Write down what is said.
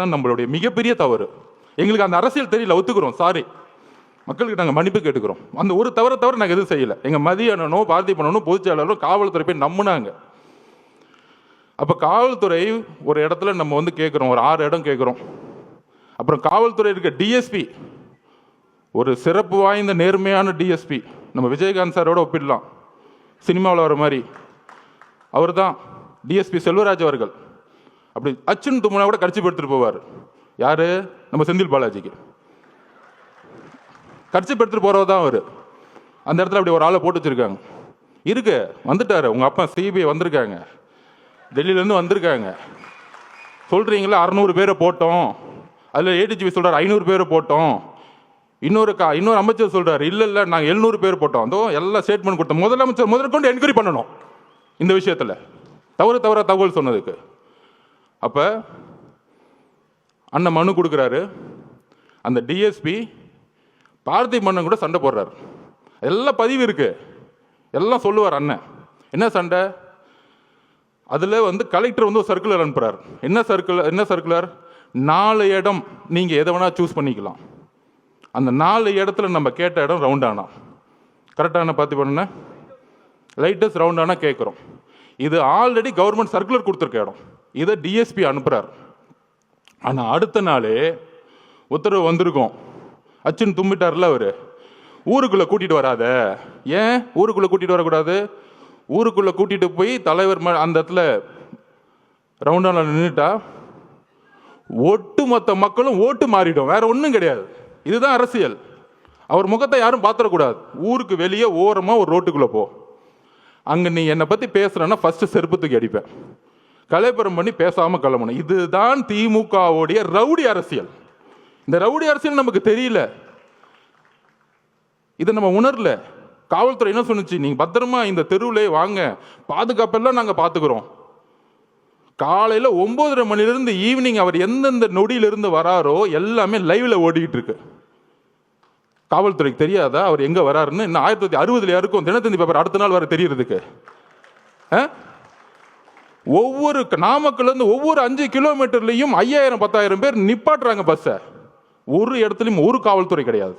தான் நம்மளுடைய மிகப்பெரிய தவறு. எங்களுக்கு அந்த அரசியல் தெரியல ஒத்துக்கிறோம் சாரி மக்களுக்கு நாங்கள் மன்னிப்பு கேட்டுக்கிறோம். அந்த ஒரு தவறை தவிர நாங்கள் எதுவும் செய்யலை. எங்கள் மதிய அண்ணனோ பாரதிய பண்ணனோ பொதுச்செயலாளரோ காவல்துறை போய் நம்பினாங்க. அப்போ காவல்துறை ஒரு இடத்துல நம்ம வந்து கேட்குறோம் ஒரு ஆறு இடம் கேட்குறோம் அப்புறம் காவல்துறை இருக்க டிஎஸ்பி ஒரு சிறப்பு வாய்ந்த நேர்மையான டிஎஸ்பி நம்ம விஜயகாந்த் சாரோட ஒப்பிடலாம். சினிமாவில் வர மாதிரி. அவர் தான் டிஎஸ்பி செல்வராஜ் அவர்கள். அப்படி அச்சுன்னு தும்முனா கூட கடிச்சு எடுத்துட்டு போவார். யாரு? நம்ம செந்தில் பாலாஜிக்கு. கடிச்சு எடுத்துட்டு போறவர் தான் அவர். அந்த இடத்துல அப்படி ஒரு ஆளை போட்டு வச்சிருக்காங்க. இருக்கு. வந்துட்டாரு. உங்க அப்பா சிபிஐ வந்திருக்காங்க. டெல்லியிலேருந்து வந்திருக்காங்க. சொல்றீங்களா அறநூறு பேரை போட்டோம். அதில் ஏடிஜிபி சொல்கிறார் ஐநூறு பேரை போட்டோம். இன்னொரு கா இன்னொரு அமைச்சர் சொல்கிறார் இல்லை இல்லை நாங்கள் எழுநூறு பேர் போட்டோம். அதோ எல்லாம் ஸ்டேட்மெண்ட் கொடுத்தோம். முதலமைச்சர் முதற்கொண்டு என்கொயரி பண்ணணும். இந்த விஷயத்தில். தவறு தவறாக தகவல் சொன்னதுக்கு. அப்போ அண்ணன் மனு கொடுக்குறாரு. அந்த டிஎஸ்பி பார்த்தி மன்னன் கூட சண்டை போடுறாரு. எல்லாம் பதிவு இருக்கு. எல்லாம் சொல்லுவார் அண்ணன். என்ன சண்டை? அதில் வந்து கலெக்டர் வந்து ஒரு சர்க்குலர் அனுப்புகிறார் என்ன சர்க்குலர் என்ன சர்க்குலர் நாலு இடம் நீங்கள் எதை வேணால் சூஸ் பண்ணிக்கலாம். அந்த நாலு இடத்துல நம்ம கேட்ட இடம் ரவுண்டானா கரெக்டான பார்த்து பண்ண லைட்டஸ்ட் ரவுண்டானா கேட்குறோம் இது ஆல்ரெடி கவர்மெண்ட் சர்க்குலர் கொடுத்துருக்க இடம். இதை டிஎஸ்பி அனுப்புகிறார் ஆனால் அடுத்த நாளே உத்தரவு வந்திருக்கும். அச்சுன்னு தும்பிட்டார்ல அவர். ஊருக்குள்ளே கூட்டிகிட்டு வராத. ஏன்? ஊருக்குள்ளே கூட்டிகிட்டு வரக்கூடாது? ஊருக்குள்ளே கூட்டிகிட்டு போய் தலைவர் ம- அந்த இடத்துல ரவுண்டான நின்றுட்டா ஒட்டு மொத்த மக்களும் ஓட்டு மாறிடும். வேற ஒன்றும் கிடையாது. இதுதான் அரசியல். அவர் முகத்தை யாரும் பார்த்துடக்கூடாது. ஊருக்கு வெளியே ஓரமாக ஒரு ரோட்டுக்குள்ளே போ. அங்கே நீ என்னை பற்றி பேசுகிறேன்னா ஃபஸ்ட்டு செருப்பு தூக்கி அடிப்பேன். கலைப்புறம் பண்ணி பேசாமல் கிளம்பணும். இதுதான் திமுகவுடைய ரவுடி அரசியல். இந்த ரவுடி அரசியல் நமக்கு தெரியல. இதை நம்ம உணரல. காவல்துறை என்ன சொன்னுச்சு? நீங்கள் பத்திரமா இந்த தெருவிலே வாங்க. பாதுகாப்பெல்லாம் நாங்கள் பார்த்துக்குறோம் காலையில் ஒம்போதரை மணிலேருந்து ஈவினிங் அவர் எந்தெந்த நொடியிலிருந்து வராரோ எல்லாமே லைவில் ஓடிக்கிட்டு இருக்கு. காவல்துறைக்கு தெரியாதா? அவர் எங்கே வராருன்னு? இன்னும் ஆயிரத்தி தொள்ளாயிரத்தி அறுபதுல இருக்கும் தினத்தந்தி பேப்பர் அடுத்த நாள் வர தெரியறதுக்கு. ஒவ்வொரு நாமக்கல்லேருந்து ஒவ்வொரு அஞ்சு கிலோமீட்டர்லேயும் ஐயாயிரம் பத்தாயிரம் பேர் நிப்பாட்டுறாங்க பஸ்ஸை ஒரு இடத்துலையும் ஒரு காவல்துறை கிடையாது.